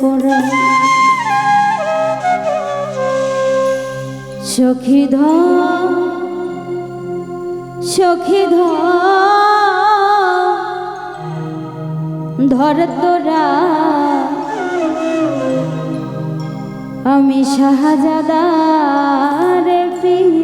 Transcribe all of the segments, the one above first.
পড়ে। সখী ধ সখী ধ। ধর তোরা। আমি শাহজাদার পি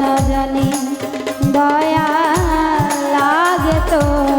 না জানি দয়া লাগে তো।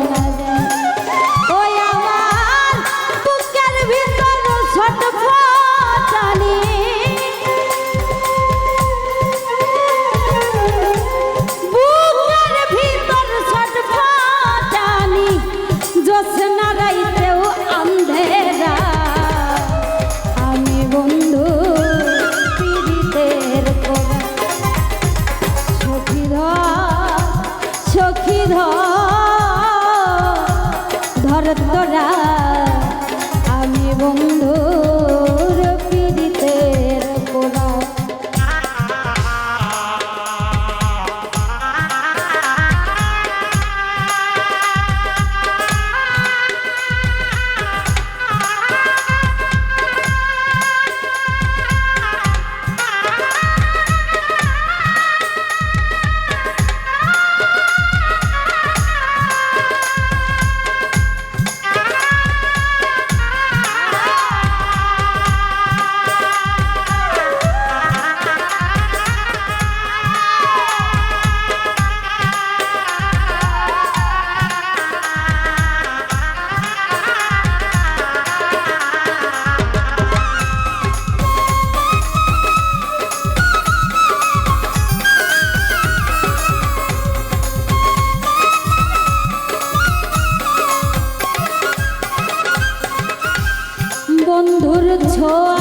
বন্ধুর ছোঁয়া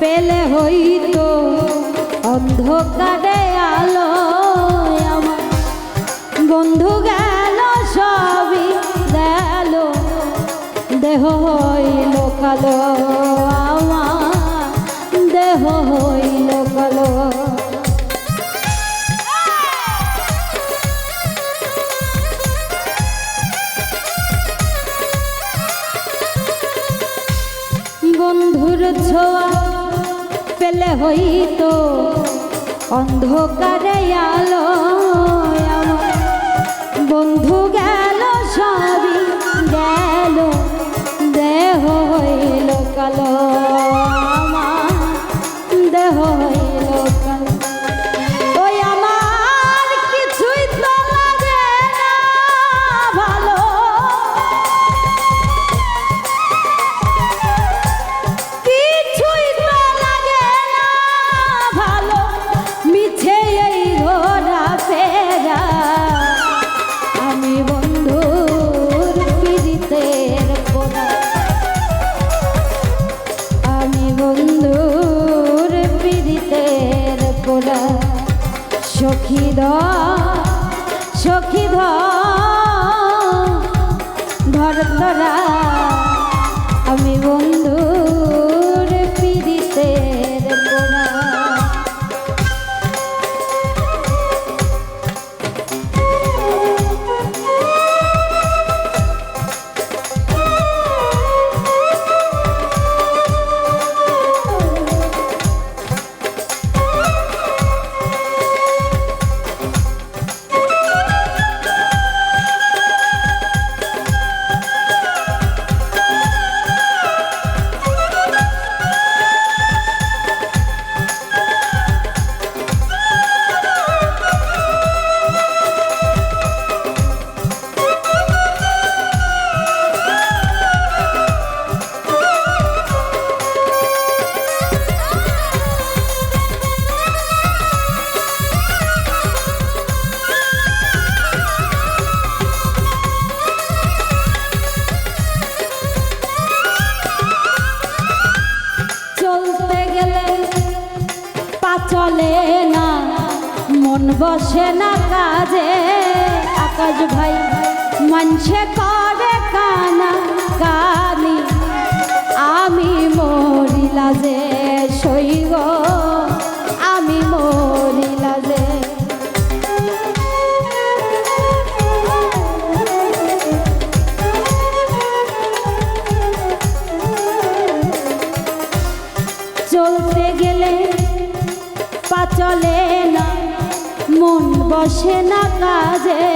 পেলে হইতো অন্ধকারে আলো আমার। বন্ধু গেল, সবই গেল, দেহ হইল কালো, আমার দেহ হইল কালো। ছোঁয়া পেলে হইতো অন্ধকারে আলো বন্ধু গেল, সবই গেল, দেহ হইল কালো। দেহ হইল কালো। পাখি চলে না, মন বসে না কাজে। আকাশ ভাই মানছে করে কানা কানি, আমি মরিলা যে সই গো 啊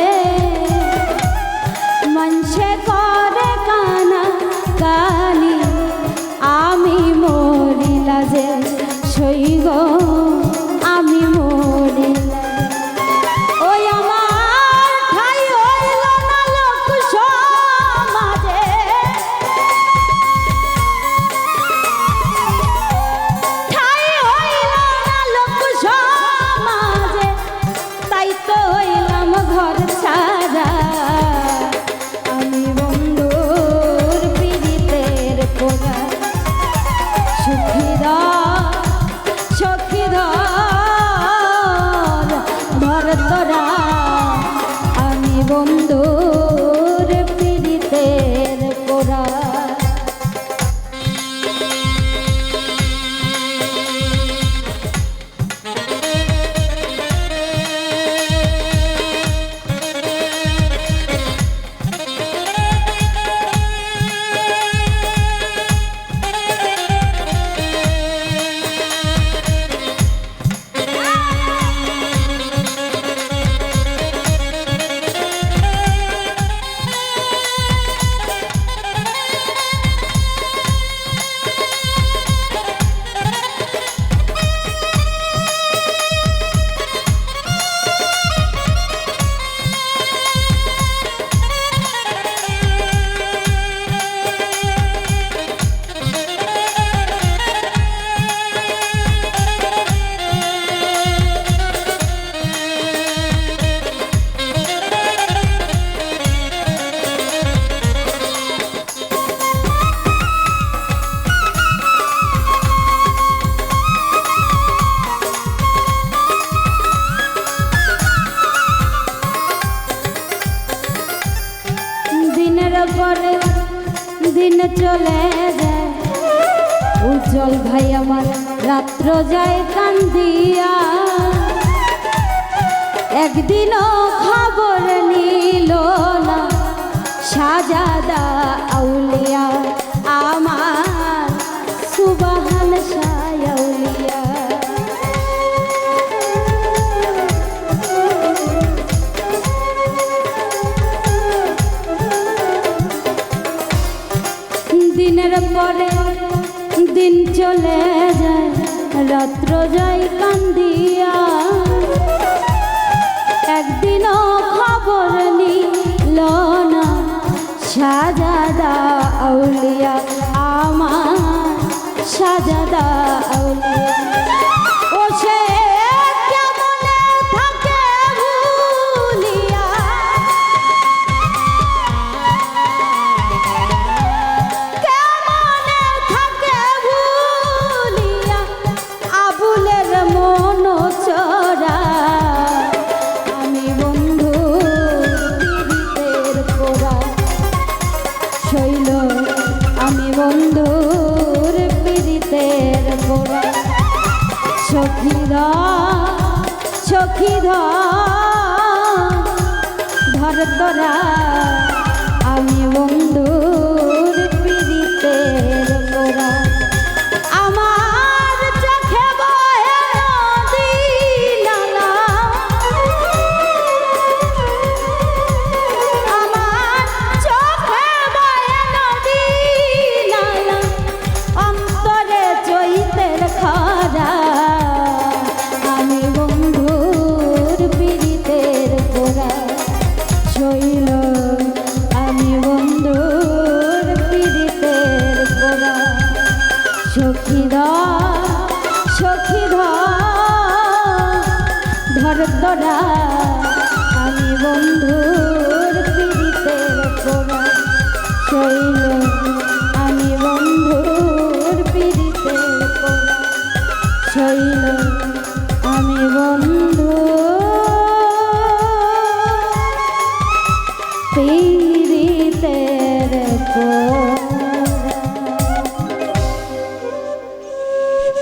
ভাই, আমার রাত্র যায় কান্দিয়া। একদিনও খবর নিল না, সাজাদা আউলিয়া, আমার সুবাহান সায়াউলিয়া দিনের পরে দিন চলে যায় রাত্র যাই কান্দিয়া। একদিনও খবর না সাজাদা আউলিয়া আমার সাজাদা আউলিয়া। সখীরা আমি বন্ধুর